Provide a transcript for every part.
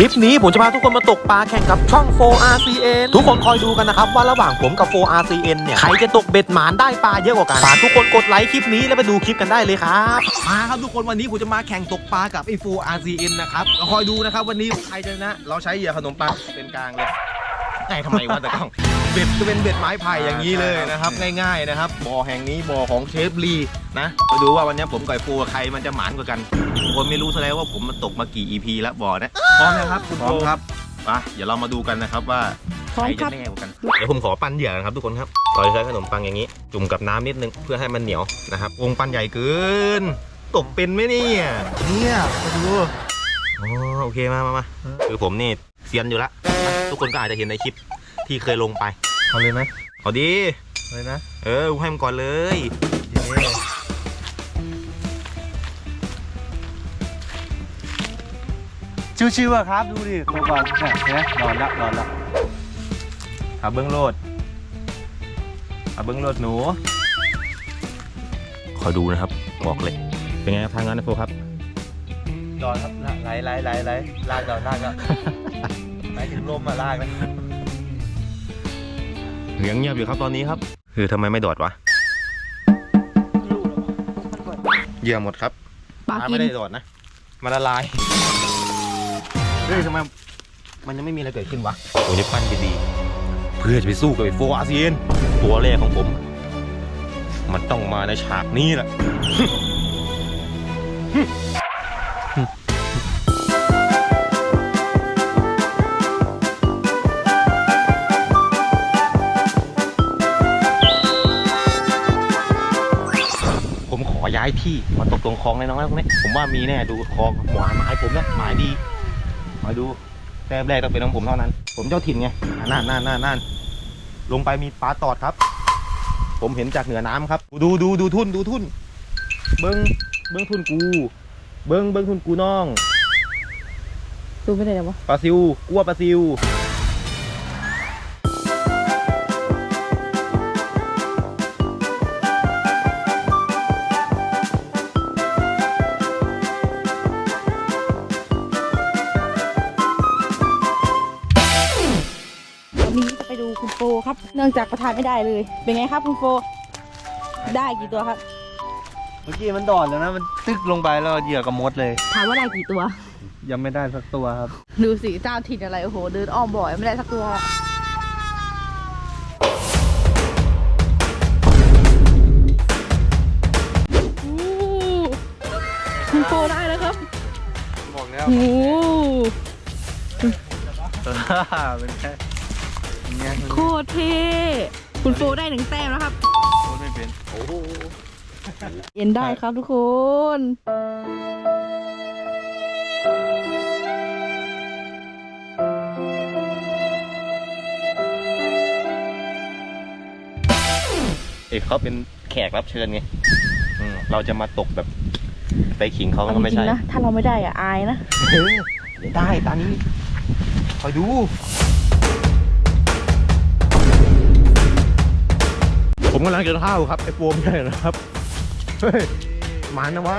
คลิปนี้ผมจะพาทุกคนมาตกปลาแข่งกับช่อง 4RCN ทุกคนคอยดูกันนะครับ ว่าระหว่างผมกับ 4RCN เนี่ย ใครจะตกเบ็ดหมานได้ปลาเยอะกว่ากันฝากทุกคนกดไลค์คลิปนี้แล้วไปดูคลิปกันได้เลยครับมาครับทุกคนวันนี้ผมจะมาแข่งตกปลากับไอ้ 4RCN นะครับคอยดูนะครับวันนี้ใครจะชนะเราใช้เหยื่อขนมปังเป็นกลางเลยไงทำไมวะแตะกล้องเบ็ดจะเป็นเบ็ดไม้ไผ่อย่างนี้เลยนะครับ ง่ายๆนะครับบ่อแห่งนี้บ่อของเชฟลีนะมาดูว่าวันนี้ผมกับไอ้โฟใครมันจะหมานกว่ากันคนไม่รู้ซะแล้วว่าผมมันตกมากี่ EP แล้วบ่อนะ พร้อมนะครับคุณพร้อมครับมาเดี๋ยวเรามาดูกันนะครับว่าพร้อมใครคจะรับแน่กว่ากันเดี๋ยวผมขอปั้นเหยื่อนะครับทุกคนครับเราจะใช้ขนมปังอย่างนี้ จุ่มกับน้ำนิดนึงเพื่อให้มันเหนียวนะครับวงปั้นใหญ่เกิน ตกเป็นไหมเนี่ยเนี่ยมาดู อ๋อโอเคมามามาคือผมนี่เซียนอยู่แล้วทุกคนก็อาจจะเห็นในคลิปที่เคยลงไปเอาเลยไหมเอาดี เลยนะเออกูให้มันก่อนเลย ชิวๆอะครับ ดูดิตัวก่อนเนี่ยเห็นไหมนอนละนอนละเอาเบิ้งโลดเอาเบิ้งโลดหนู ขอดูนะครับบอกเลย เป็นไงครับทางนั้นนะโฟครับนอนครับไหลไหลไหลไหลลากก่อนลากก่อนไหลถึงลมมาลากนะเหลืองเงียบอยู่ครับตอนนี้ครับ คือทำไมไม่ดอดวะเหยื่อหมดครับปลาปลากิไม่นได้ดอดนะ มันละลาย เฮ้ยทำไมมันยังไม่มีอะไรเกิดขึ้นวะผมจะปั้นดีๆเพื่อจะไปสู้กับไอ้โฟอาเซียนตัวแรกของผม มันต้องมาในฉากนี้แหละผมขอย้ายที่มาตกตรงคลองเลยน้องนะพวกนี้ผมว่ามีแน่ดูคลองหมายหมายผมนะหมายดี มาดูแต้มแรกต้องเป็นของผมเท่านั้น ผมเจ้าถิ่นไงอะนั่นนั่นนั่นนั่นลงไปมีปลาตอดครับ ผมเห็นจากเหนือน้ำครับ ดูดูดูทุ่นดูทุ่น เบิ้งเบิ้งทุ่นกู เบิ้งเบิ้งทุ่นกูน้อง ดูไม่ได้เลยวะปลาซิวกลัวปลาซิว จากประทานไม่ได้เลย เป็นไงครับคุณโฟ ได้กี่ตัวครับ เมื่อกี้มันดอดแล้วนะ มันตึกลงไปแล้วเหยื่อกับมดเลย ถามว่าได้กี่ตัว ยังไม่ได้สักตัวครับ ดูสิเจ้าถิ่นอะไร โอ้โห เดินอ้อมบ่อยไม่ได้สักตัวอู้คุณโฟได้แล้วครับบอกแล้วโอ้โหเป็นแค่อย่าง เงี้ยโคตรเท่คุณโฟได้หนึ่งแต้มแล้วครับ โคตรไม่เป็น โอ้โหเอ็นได้ครับทุกคน เอกเขาเป็นแขกรับเชิญไงอืมเราจะมาตกแบบไปขิงเขามันก็ไม่จริใช่งๆนะ ถ้าเราไม่ได้อะอายนะเออเดี๋ยวได้ตานี้คอยดู ผมกำลังจะเท่าครับไอ้โฟมใช่นะครับ เฮ้ยหมานะวะ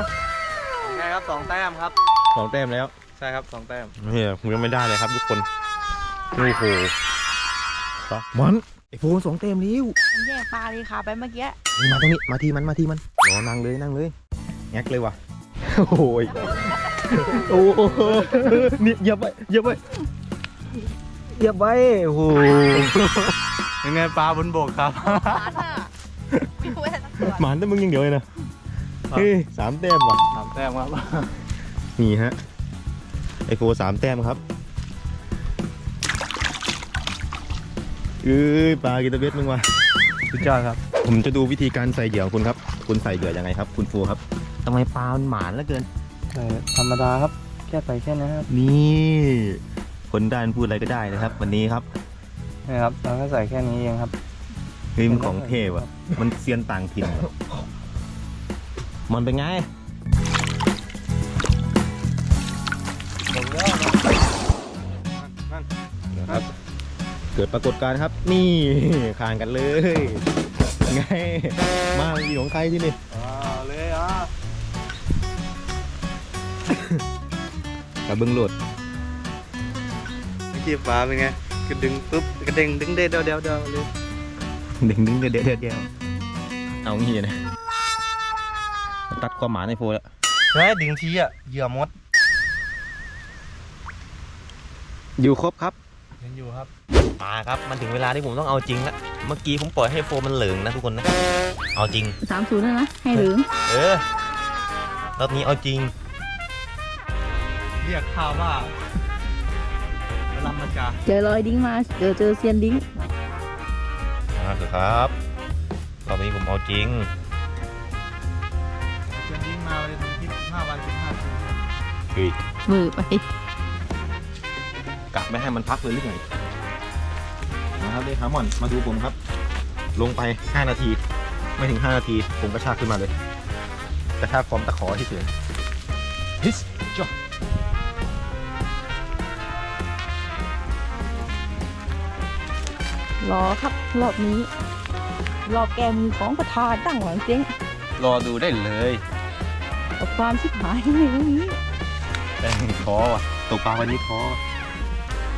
ไงครับสองแต้มครับ สองแต้มแล้วใช่ครับสองแต้มเฮ้ยผมยังไม่ได้เลยครับทุกคนโอ้โหมันไอ้โฟมสองแต้มแล้วมันแย่งปลาเลยค่ะไปเมื่อกี้มาตรงนี้มาที่มันมาที่มันรอนั่งเลยนั่งเลยแงกเลยว่ะโอ้ยโอ้โหนี่เหยับไว้เหยับไว้เหยับไว้โอ้โหยังไงปลาบนบกครับปลา หมานแต่มึงยังเดียวเลยนะเฮ้ยสามแต้มว่ะสามแต้มครับนี่ฮะไอโฟสามแต้มครับเอ้ยปลากินตะเบ็ดมึงว่ะสุดยอดครับ ผมจะดูวิธีการใส่เหยื่อของคุณครับ คุณใส่เหยื่อยังไงครับ คุณโฟครับทำไมปลามันหมานเหลือเกินธรรมดาครับ แค่ใส่แค่นี้ครับนี่คนด้านพูดอะไรก็ได้นะครับ วันนี้ครับนี่ครับเราก็ใส่แค่นี้เองครับเฮ้ยมันของเทพอะ มันเซียนต่างถิ่นว่ะมันเป็นไง นะครับ เกิดปรากฏการณ์ครับ นี่คานกันเลย ไง มามีของใครที่นี่อ่าเลยอะกับเบิ้งโหลดชีพฟ้าเป็นไง กระดึงปุ๊บ กระเด้งดึงเด้เดาเดาเดาเลย ดึงดึงเดียวเดียวเดียวเอางี้นะตัดความหมายในโฟแล้วเฮ้ยดึงทีอะเหยื่อมด อยู่ครบครับยังอยู่ครับมาครับมันถึงเวลาที่ผมต้องเอาจริงละเมื่อกี้ผมปล่อยให้โฟมันเหลืองนะทุกคนนะเอาจริงสามศูนย์แล้วนะให้เหลืองเออรอบนี้เอาจริง เรียกข้าวว่าลำมาจาเจอรอยดิ้งมาเจอเจอเซียนดิ้ง มาเถอะครับรอบนี้ผมเอาจริงเชิญดิ้งมาเลยที่ห้าวันสิบห้าคืนมือไปกะไม่ให้มันพักเลยหรือไงนะครับเลขฮาร์มอนมาดูผมครับ ลงไป 5 นาที ไม่ถึง 5 นาที ผมกระชากขึ้นมาเลยกระชากพร้อมตะขอที่เฉยฮิสจ้ะ รอครับรอบนี้ รอบแก้มือของประธานตั้งหวังเจ๊งรอดูได้เลยกับความชิบหายในวันนี้แต่ท้อว่ะตกปลาวันนี้ท้อ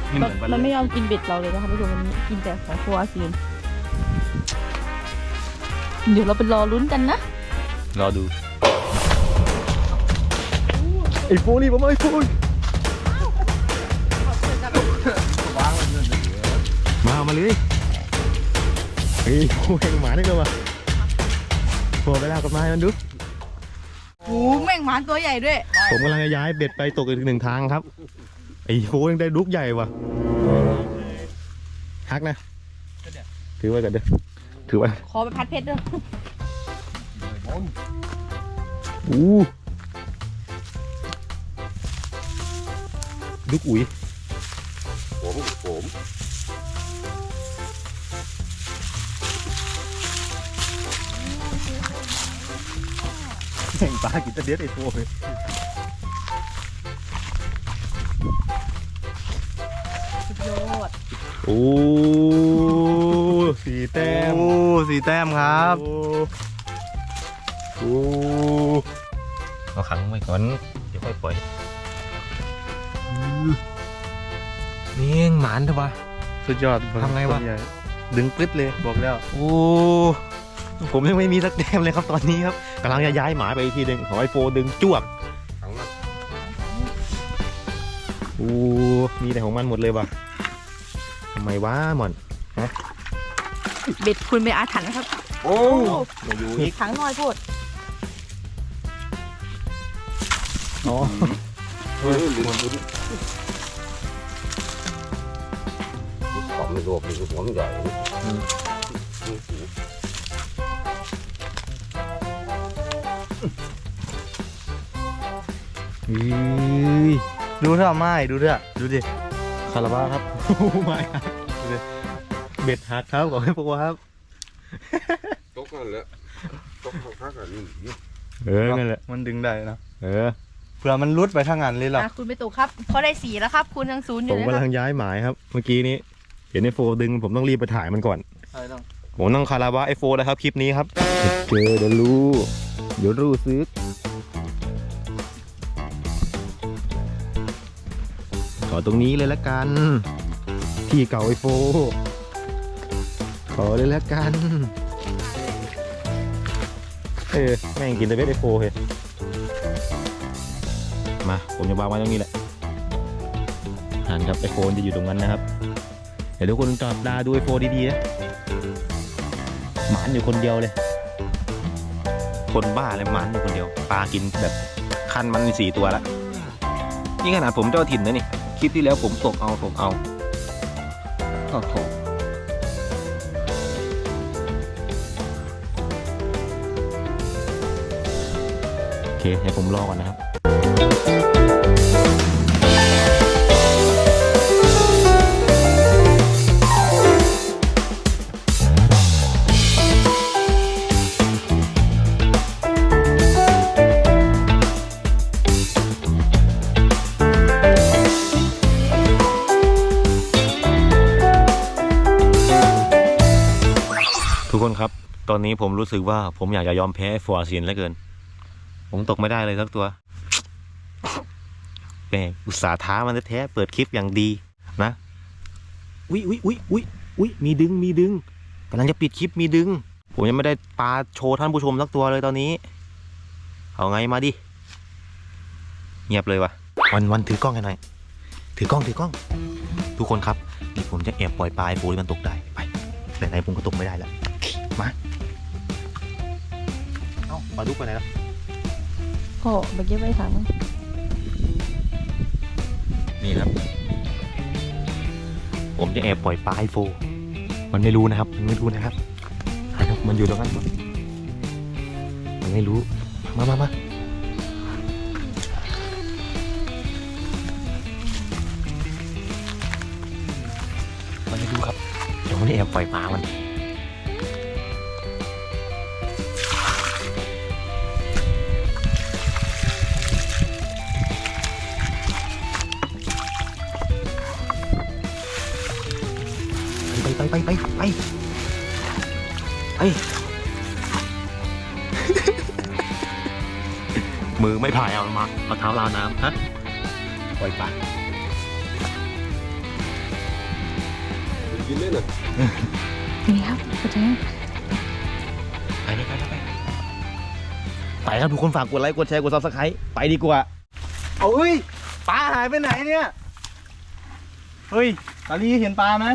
ไม่เหมือนวันมันแรไม่กยอมกินเบ็ดเราเลยนะคะผู้ชมวันนี้กินแต่ของครัวอาซีนเดี๋ยวเราไปรอลุ้นกันนะ รอดูไอ้โฟนี่ผมเอาไอ้โฟนมาเอามาเลย เฮ้ยโฟแห่งหมาได้เลยว่ะโฟไปลากกับไม้มันดูโอ้แม่งหมานตัวใหญ่ด้วย ผมกำลังจะย้ายเบ็ดไปตกอีกหนึ่งทางครับไอ้โฟยังได้ลุกใหญ่ว่ะฮักนะ ถือไว้กันเด้อถือไว้ขอไปพัดเพชรด้วยอู้ลูกอุ๋ยผมผม แข่งปลากินแตะเด็ดไอ้โฟเลยสุดยอดโอ้สีแต้มโอ้สีแต้มครับโอ้โอ้เอาขังไว้ก่อน เดี๋ยวค่อยปล่อยนี่งหมานเถอะวะ สุดยอดทำไงวะ ดึงปึ๊ดเลยบอกแล้ว โอ้ ผมยังไม่มีสักแต้มเลยครับตอนนี้ครับกำลังจะย้ายหมาไปอีกทีหนึ่งขอไอโฟดึงจวกทั้งนั้นโอ้มีแต่ของมันหมดเลยว่ะทำไมวะหมอนเบ็ดคุณเป็นอาถรรพ์นะครับ โอ้มาอยู่อีกถังน้อยโพดอ๋อเฮ้ยหลุดหลุดของไม่รวมมีหัวมันใหญ่ อือดูเถอะไม่ดูเถอะดูดิคาราบาครับโอ้ไม่ฮักเบ็ดหักครับขอให้พวกว่าครับตกนั่นแหละตกข้างๆกันนี่เออนั่นแหละมันดึงได้นะเออเผื่อมันรุดไปทางงานเลยหรออะคุณไปตกครับเขาได้สีแล้วครับ คุณยังศูนย์อผยู่มเลยกำคลัรับงย้ายหมายครับ เมื่อกี้นี้เห็นไอโฟดึงผมต้องรีบไปถ่ายมันก่อนใช่ต้องผมต้องคาราบาไอโฟแล้วครับคลิปนี้ครับ เจอเดี๋ยวรู้ เดี๋ยวรู้ซื้อขอตรงนี้เลยละกัน ที่เก่าไอโฟ ขอเลยละกัน เออ แม่งกินแต่เวทไอโฟเลยมา ผมจะวางไว้ตรงนี้แหละหันครับไอโฟนจะอยู่ตรงนั้นนะครับ เดี๋ยวทุกคนจับตาดูไอโฟดีๆนะหมานอยู่คนเดียวเลย คนบ้าเลยหมานอยู่คนเดียวปลากินแบบคันมันมีสี่ตัวละนี่ขนาดผมเจ้าถิ่นนะนี่คลิปที่แล้วผมตกเอาตกเอาโอ้โหโอเคให้ผมรอก่อนนะครับ ตอนนี้ผมรู้สึกว่าผมอยากจะยอมแพ้ฟอร์ซีนเหลือเกิน ผมตกไม่ได้เลยสักตัวแหมอุตส่าห์ท้ามันแท้ๆเปิดคลิปอย่างดีนะอุ้ยอุ้ยอุ้ยอุ้ยอุ้ยมีดึงมีดึงกำลังจะปิดคลิปมีดึง ผมยังไม่ได้ปลาโชว์ท่านผู้ชมสักตัวเลยตอนนี้ เอาไงมาดิเงียบเลยวะวันวันถือกล้องให้หน่อยถือกล้องถือกล้อง ทุกคนครับนี่ผมจะแอบปล่อยปลาให้โฟให้มันตกได้ไปไหนผมก็ตกไม่ได้แล้ว เอ้าปลาดุกไปไหนแล้วโอ้ไปเก็บไว้ถังนี่ครับ ผมจะแอบปล่อยปลาให้โฟ มันไม่รู้นะครับ มันไม่รู้นะครับอะมันอยู่ตรงนั้นมันไม่รู้ มามามามันไม่รู้ครับ เดี๋ยวผมจะแอบปล่อยปลามัน ไปมือไม่ผายเอามาเอาเท้าลาวน้ำฮะปล่อยปลากินเล่นอะนี่ครับกระแจงไปเลยไปเลยไปไปครับทุกคนฝากกดไลค์กดแชร์กดซับสไครต์ไปดีกว่าเอาเฮ้ยปลาหายไปไหนเนี่ย เฮ้ยตาลีเห็นปลาไหม